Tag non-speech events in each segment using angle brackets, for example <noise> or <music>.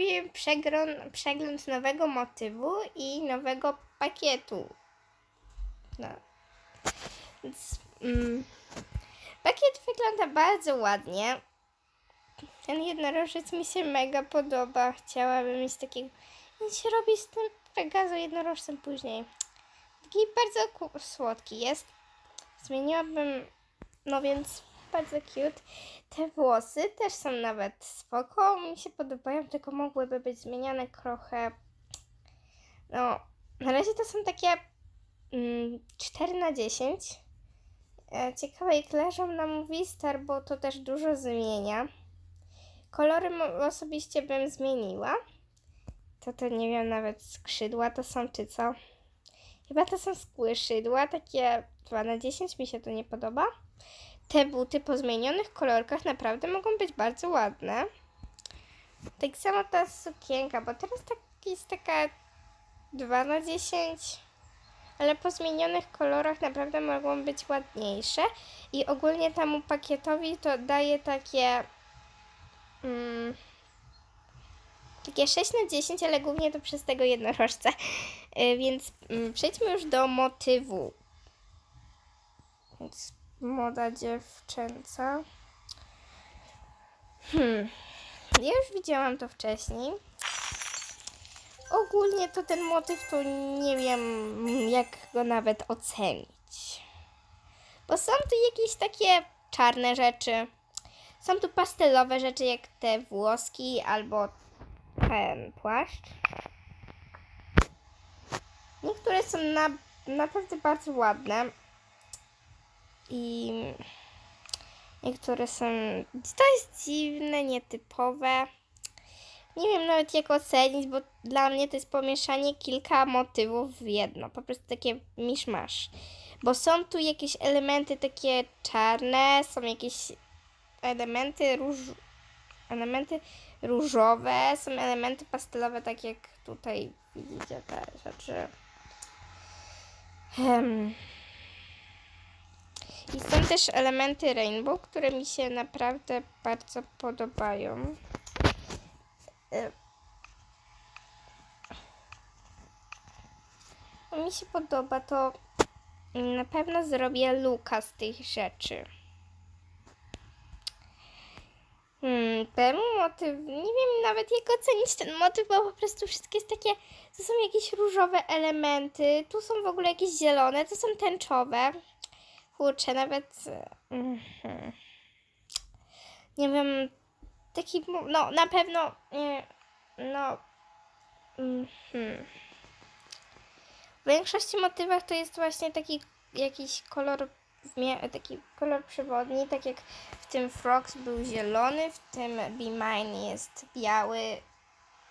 zrobiłem przegląd, przegląd nowego motywu i nowego pakietu. No. Więc, mm, pakiet wygląda bardzo ładnie. Ten jednorożec mi się mega podoba. Chciałabym mieć takiego. Nic się robi z tym Pegazo jednorożcem później. Taki bardzo słodki jest. Zmieniłabym. No więc bardzo cute. Te włosy też są nawet spoko. Mi się podobają, tylko mogłyby być zmieniane trochę. No, na razie to są takie mm, 4 na 10. E, Ciekawe jak leżą na Movistar, bo to też dużo zmienia. Kolory osobiście bym zmieniła. To to nie wiem, nawet skrzydła to są czy co? Chyba to są skrzydła, takie 2 na 10 mi się to nie podoba. Te buty po zmienionych kolorkach naprawdę mogą być bardzo ładne. Tak samo ta sukienka, bo teraz tak jest taka 2 na 10 ale po zmienionych kolorach naprawdę mogą być ładniejsze i ogólnie temu pakietowi to daje takie mm, takie 6 na 10, ale głównie to przez tego jednorożca. <laughs> Więc mm, przejdźmy już do motywu. Więc moda dziewczęca. Hmm. Ja już widziałam to wcześniej. Ogólnie to ten motyw to nie wiem jak go nawet ocenić. Bo są tu jakieś takie czarne rzeczy. Są tu pastelowe rzeczy jak te włoski albo ten płaszcz. Niektóre są na, naprawdę bardzo ładne. I niektóre są. Jest dziwne, nietypowe. Nie wiem nawet jak ocenić, bo dla mnie to jest pomieszanie kilka motywów w jedno. Po prostu takie miszmasz. Bo są tu jakieś elementy takie czarne, są jakieś elementy róż... elementy różowe, są elementy pastelowe, tak jak tutaj widzicie te rzeczy. Em. I są też elementy rainbow, które mi się naprawdę bardzo podobają. Y, Mi się podoba, to na pewno zrobię luka z tych rzeczy. Hmm, ten motyw, nie wiem nawet jak ocenić ten motyw, bo po prostu wszystkie jest takie, to są jakieś różowe elementy, tu są w ogóle jakieś zielone, to są tęczowe. Kurczę, nawet, mhm. nie wiem, taki, no na pewno, no, mhm. W większości motywach to jest właśnie taki jakiś kolor, taki kolor przewodni, tak jak w tym Frogs był zielony, w tym Be Mine jest biały,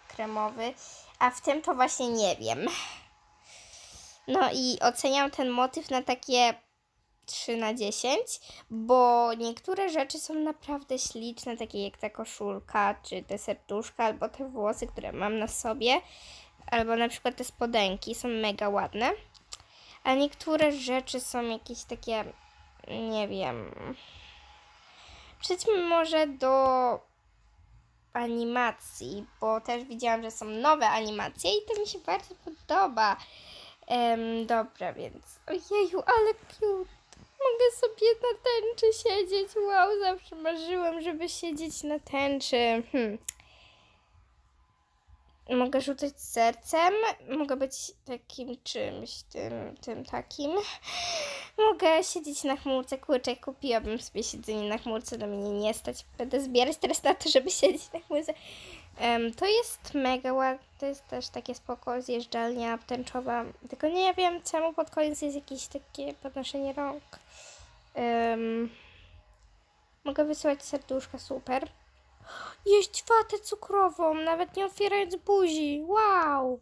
kremowy, a w tym to właśnie nie wiem. No i oceniam ten motyw na takie 3 na 10, bo niektóre rzeczy są naprawdę śliczne, takie jak ta koszulka, czy te serduszka, albo te włosy, które mam na sobie, albo na przykład te spodenki są mega ładne. A niektóre rzeczy są jakieś takie, nie wiem. Przejdźmy może do animacji, bo też widziałam, że są nowe animacje i to mi się bardzo podoba. Em, dobra, więc. Ojeju, ale cute. Mogę sobie na tęczy siedzieć. Wow, zawsze marzyłam, żeby siedzieć na tęczy. Hmm. Mogę rzucać sercem, mogę być takim czymś, tym, tym takim. Mogę siedzieć na chmurce, kurczę, kupiłabym sobie siedzenie na chmurce, do mnie nie stać. Będę zbierać teraz na to, żeby siedzieć na chmurce. Em, to jest mega ładne, to jest też takie spoko, zjeżdżalnia tęczowa. Tylko nie wiem, czemu pod koniec jest jakieś takie podnoszenie rąk. Em, mogę wysyłać serduszka, super. Jeść watę cukrową, nawet nie otwierając buzi. Wow!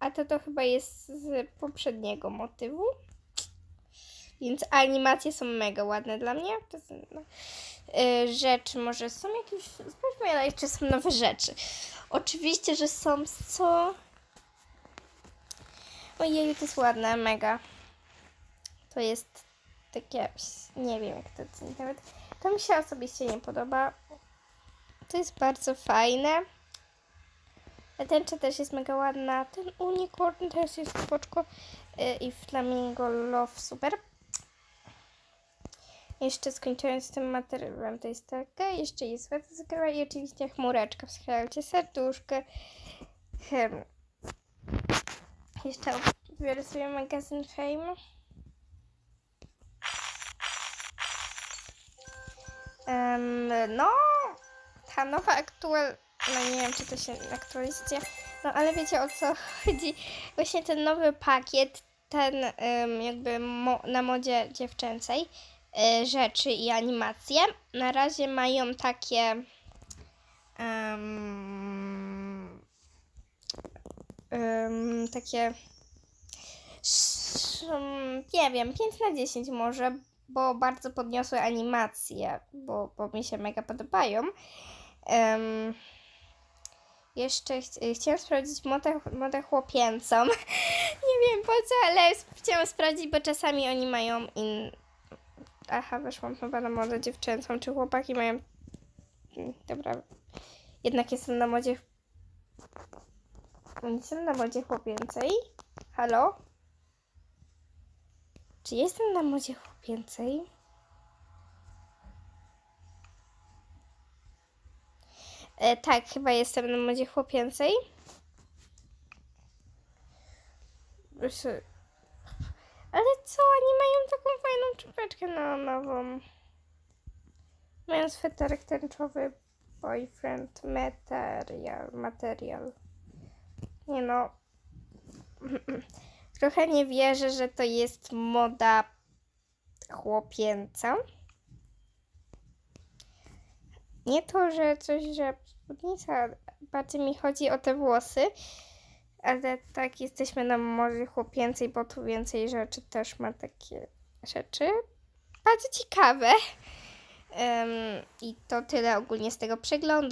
A to to chyba jest z poprzedniego motywu. Więc animacje są mega ładne dla mnie. Y, rzeczy, może są jakieś. Sprawdźmy, jeszcze są nowe rzeczy. Oczywiście, że są co. Ojej, to jest ładne, mega. To jest takie. Nie wiem, jak to ocenić nawet. To mi się osobiście nie podoba. To jest bardzo fajne. Tęcza też jest mega ładna. Ten unicorn też jest spoczko. Y, I flamingo love super. Jeszcze skończyłem z tym materiałem, to jest taka. Jeszcze jest wata i oczywiście chmureczka. Wschylajcie serduszkę. Hmm. Jeszcze biorę sobie magazyn Fame. Em, no, ta nowa aktual... No nie wiem, czy to się aktualizacja... No ale wiecie o co <laughs> chodzi. Właśnie ten nowy pakiet, ten em, jakby mo na modzie dziewczęcej rzeczy i animacje, na razie mają takie... em, em, takie nie wiem, 5 na 10 może, bo bardzo podniosłe animacje, bo, bo mi się mega podobają. Em, jeszcze ch chciałam sprawdzić modę, modę chłopięcą. <laughs> nie wiem po co, ale chciałam sprawdzić, bo czasami oni mają in... Aha, weszłam chyba na modę dziewczęcą, czy chłopaki mają... Mm, Dobra, jednak jestem na modzie... Jestem na modzie chłopięcej. Halo? Czy jestem na modzie chłopięcej? E, tak, chyba jestem na modzie chłopięcej. Proszę. Co, oni mają taką fajną czapeczkę na nową. Mają sweterek tęczowy boyfriend material, material. Nie no. <clears throat> Trochę nie wierzę, że to jest moda chłopięca. Nie to, że coś, że spódnica, bardziej mi chodzi o te włosy, ale tak jesteśmy na modzie chłopięcej, bo tu więcej rzeczy też ma takie rzeczy. Bardzo ciekawe. Em, I to tyle ogólnie z tego przeglądu.